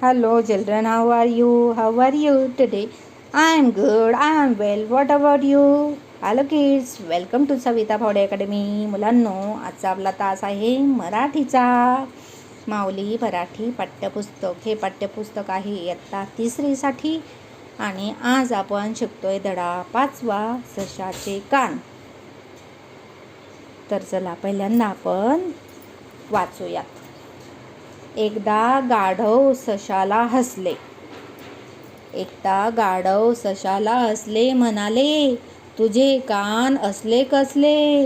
Hello, children. How are you? How are you today? I am good. I am well. What about you? Hello kids welcome to Savita Phawade academy मुलांनो आजचा आपला तास आहे मराठीचा माऊली मराठी पाठ्यपुस्तक हे पाठ्यपुस्तक आहे इयत्ता तिसरीसाठी आणि आज आपण शिकतोय धडा पाचवा सशाचे कान तर चला पहिल्यांदा आपण वाचूयात एकदा गाढव सशाला हसले. एकदा गाढव सशाला हसले म्हणाले तुझे कान असले कसले?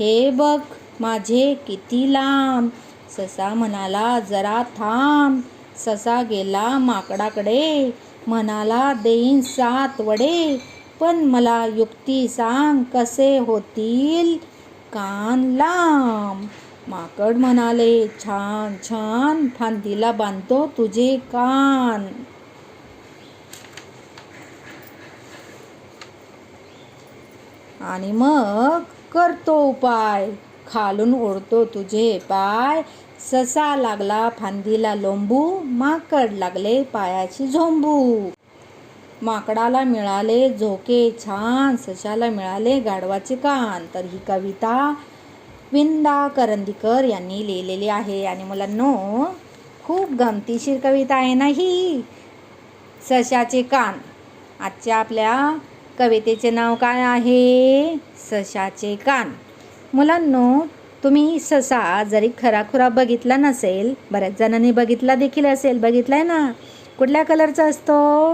हे बघ माझे किती लांब ससा म्हणाला जरा थांब ससा गेला माकडाकडे. म्हणाला देईन सात वडे पण मला युक्ती सांग कसे होतील? कान लांब. माकड म्हणाले छान छान फांदीला बांधतो तुझे कान. आणि मग करतो उपाय. खालून ओढतो तुझे पाय. ससा लागला फांदीला लोंबू माकड लागले पायाची झोंबू. माकडाला मिळाले झोके छान सशाला मिळाले गाढवाचे कान. तर ही कविता विंदा करंदीकर यांनी लिहिलेली आहे. आणि मुलांनो खूप गमतीशीर कविता आहे ना ही? सशाचे कान. आजच्या आपल्या कवितेचे नाव काय आहे? सशाचे कान. मुलांनो तुम्ही ससा जरी खराखुरा बघितला नसेल बऱ्याच जणांनी बघितला देखील असेल बघितलाय ना? कुठल्या कलरचा असतो?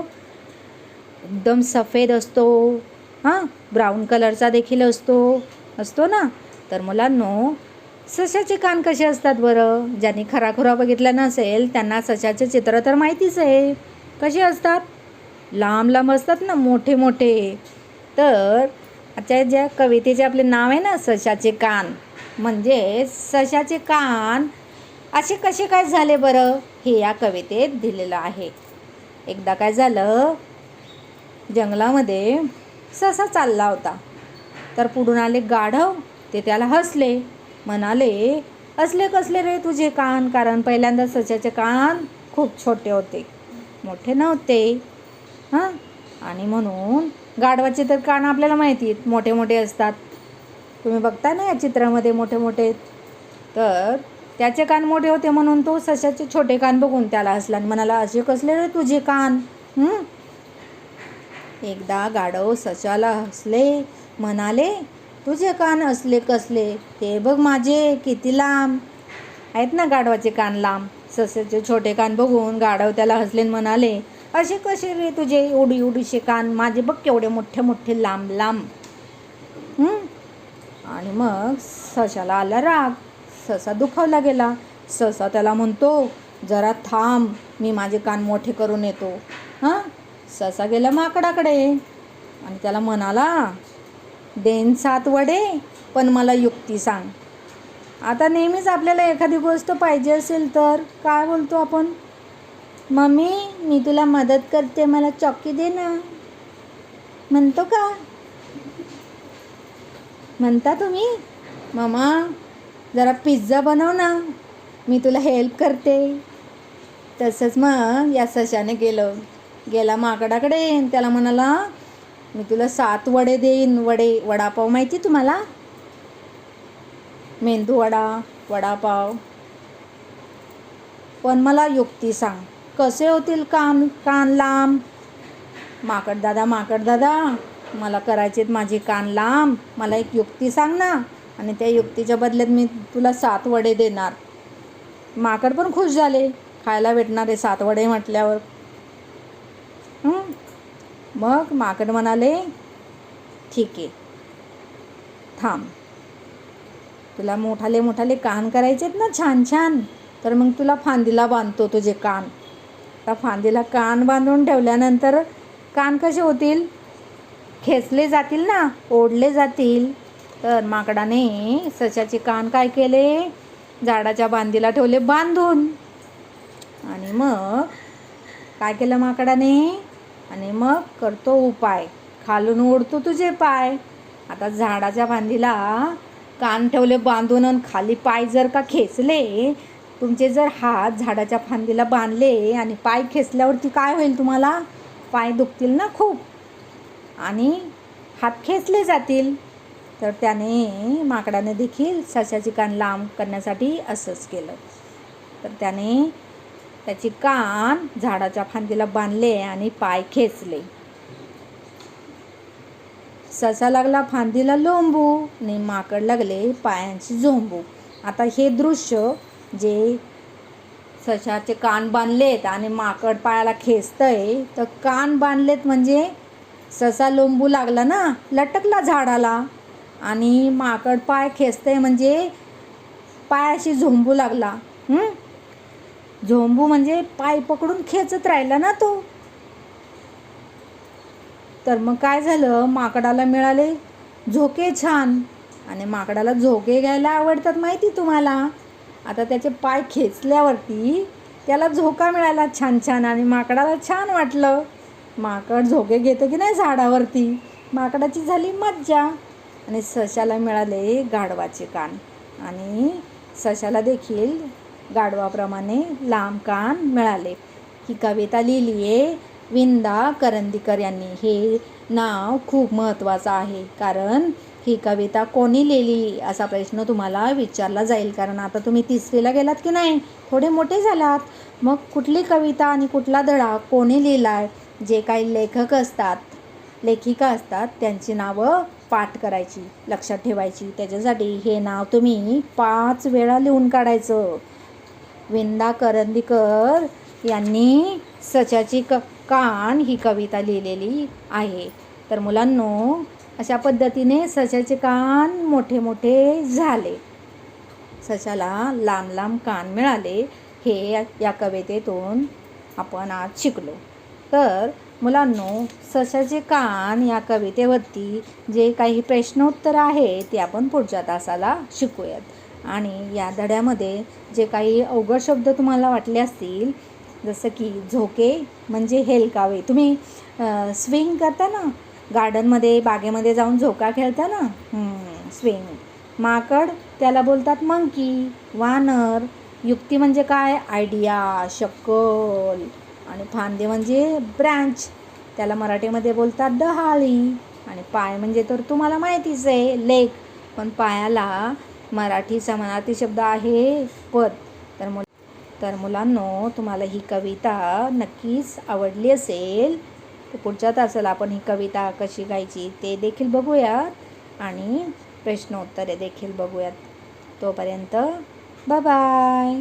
एकदम सफेद असतो. हां ब्राऊन कलरचा देखील असतो. असतो ना? तर मुलांनो सशाचे कान कसे असतात बरं? ज्यांनी खराखुरा बघितला नसेल त्यांना सशाचे चित्र तर माहितीच आहे. कसे असतात? लांब लांब असतात ना मोठे मोठे. तर आजच्या ज्या कवितेचे आपले नाव आहे ना सशाचे कान. म्हणजे सशाचे कान असे कसे काय झाले बरं? हे या कवितेत दिलेलं आहे. एकदा काय झालं? जंगलामध्ये ससा चालला होता. तर पुढून आले गाढव ते त्याला हसले म्हणाले असले कसले रे तुझे कान? कारण पहिल्यांदा सच्याचे कान खूप छोटे होते. मोठे नव्हते. हां? आणि म्हणून गाढवाचे तर कान आपल्याला माहिती आहेत मोठे मोठे असतात. तुम्ही बघता ना या चित्रामध्ये मोठे मोठे? तर त्याचे कान मोठे होते म्हणून तो सशाचे छोटे कान बघून त्याला हसला आणि म्हणाला असे कसले रे तुझे कान? एकदा गाढव सशाला हसले म्हणाले तुझे कान असले कसले? ते बघ माझे किती लांब. आहेत ना गाढवाचे कान लांब? ससेचे छोटे कान बघून गाढव त्याला हसले म्हणाले असे कसे रे तुझे? उडी उडीचे कान. माझे बघ केवढे मोठे मोठे लांब लांब. आणि मग सशाला आला राग. ससा दुखावला गेला. ससा त्याला म्हणतो जरा थांब मी माझे कान मोठे करून येतो. हां? ससा गेला माकडाकडे. आणि त्याला म्हणाला देन सात वडे पण मला युक्ती सांग. आता नेहमीच आपल्याला एखादी गोष्ट पाहिजे असेल तर काय बोलतो आपण? मम्मी मी तुला मदत करते मला चॉकी दे ना. म्हणतो का? म्हणता तुम्ही? मामा जरा पिझ्झा बनव ना. मी तुला हेल्प करते. तसंच मग या सशाने गेलं. गेला माकडाकडे त्याला म्हणाला मी तुला सात वडे देईन. वडे वडापाव माहिती तुम्हाला? मेंदू वडा वडापाव. पण मला युक्ती सांग. कसे होतील कान कान लांब? माकड दादा माकड दादा मला करायचे माझे कान लांब. मला एक युक्ती सांग ना. आणि त्या युक्तीच्या बदल्यात मी तुला सात वडे देणार. माकड पण खुश झाले. खायला भेटणार आहे सात वडे म्हटल्यावर. मग माकड म्हणाले ठीक आहे. थांब. तुला मोठाले मोठाले कान करायचेत ना छान छान तर मग तुला फांदीला बांधतो तुझे कान. आता फांदीला कान बांधून ठेवल्यानंतर कान कसे होतील? खेचले जातील ना? ओढले जातील. तर माकडाने सशाचे कान काय केले? झाडाच्या बांधीला ठेवले बांधून. आणि मग काय केलं माकडाने? आणि मग करतो उपाय. खालून ओढतो तुझे पाय. आता झाडाच्या बांधीला कान ठेवले बांधून आणि खाली पाय जर का खेचले तुमचे जर हात झाडाच्या फांदीला बांधले आणि पाय खेचल्यावरती काय होईल तुम्हाला? पाय दुखतील ना खूप. आणि हात खेचले जातील. तर त्याने माकडाने देखील सशाची कान लांब करण्यासाठी असंच केलं. तर त्याने त्याची कान झाडाच्या फांदीला बांधले आणि पाय खेचले. ससा लागला फांदीला लोंबू आणि माकड लागले पायांची झोंबू. आता हे दृश्य जे सशाचे कान बांधलेत आणि माकड पायाला खेचतंय तर कान बांधलेत म्हणजे ससा लोंबू लागला ना लटकला झाडाला. आणि माकड पाय खेचतंय म्हणजे पायाशी झोंबू लागला. हं? झोंबू म्हणजे पाय पकडून खेचत राहिला ना तो. तर मग काय झालं? माकडाला मिळाले झोके छान. आणि माकडाला झोके घ्यायला आवडतात माहिती तुम्हाला? आता त्याचे पाय खेचल्यावरती त्याला झोका मिळाला छान छान आणि माकडाला छान वाटलं. माकड झोके घेतं की नाही झाडावरती? माकडाची झाली मज्जा. आणि सशाला मिळाले गाढवाचे कान. आणि सशाला देखील गाढवाप्रमाणे लांब कान मिळाले. ही कविता लिहिली आहे विंदा करंदीकर यांनी. हे नाव खूप महत्त्वाचं आहे. कारण ही कविता कोणी लिहिली असा प्रश्न तुम्हाला विचारला जाईल. कारण आता तुम्ही तिसरीला गेलात की नाही? थोडे मोठे झालात. मग कुठली कविता आणि कुठला धडा कोणी लिहिला आहे जे काही लेखक असतात लेखिका असतात त्यांची नावं पाठ करायची लक्षात ठेवायची. त्याच्यासाठी हे नाव तुम्ही पाच वेळा लिहून काढायचं. विंदा करंदीकर यांनी सचाची क कान ही कविता लिहिलेली आहे. तर मुलांनो अशा पद्धतीने सशाचे कान मोठे मोठे झाले. सशाला लांब लांब कान मिळाले. हे या- या कवितेतून आपण आज शिकलो. तर मुलांनो सशाचे कान या कवितेवरती जे काही प्रश्नोत्तर आहे ते आपण पुढच्या तासाला शिकूयात. आणि या धड्यामध्ये जे काही अवघड शब्द तुम्हाला वाटले असतील जसं की झोके म्हणजे हेलकावे. तुम्ही स्विंग करता ना गार्डनमध्ये बागेमध्ये जाऊन झोका खेळता ना? स्विंग. माकड त्याला बोलतात मंकी वानर. युक्ती म्हणजे काय? आयडिया शक्कल. आणि फांदे म्हणजे ब्रँच. त्याला मराठीमध्ये बोलतात डहाळी. आणि पाय म्हणजे तर तुम्हाला माहितीच आहे लेक. पण पायाला मराठी समानार्थी शब्द आहे पद तर मु तर मुलांनो तुम्हाला ही कविता नक्कीच आवडली असेल. तर पुढच्या तासाला आपण ही कविता कशी गायची ते देखील बघूयात आणि प्रश्नोत्तरे देखील बघूयात. तोपर्यंत बाय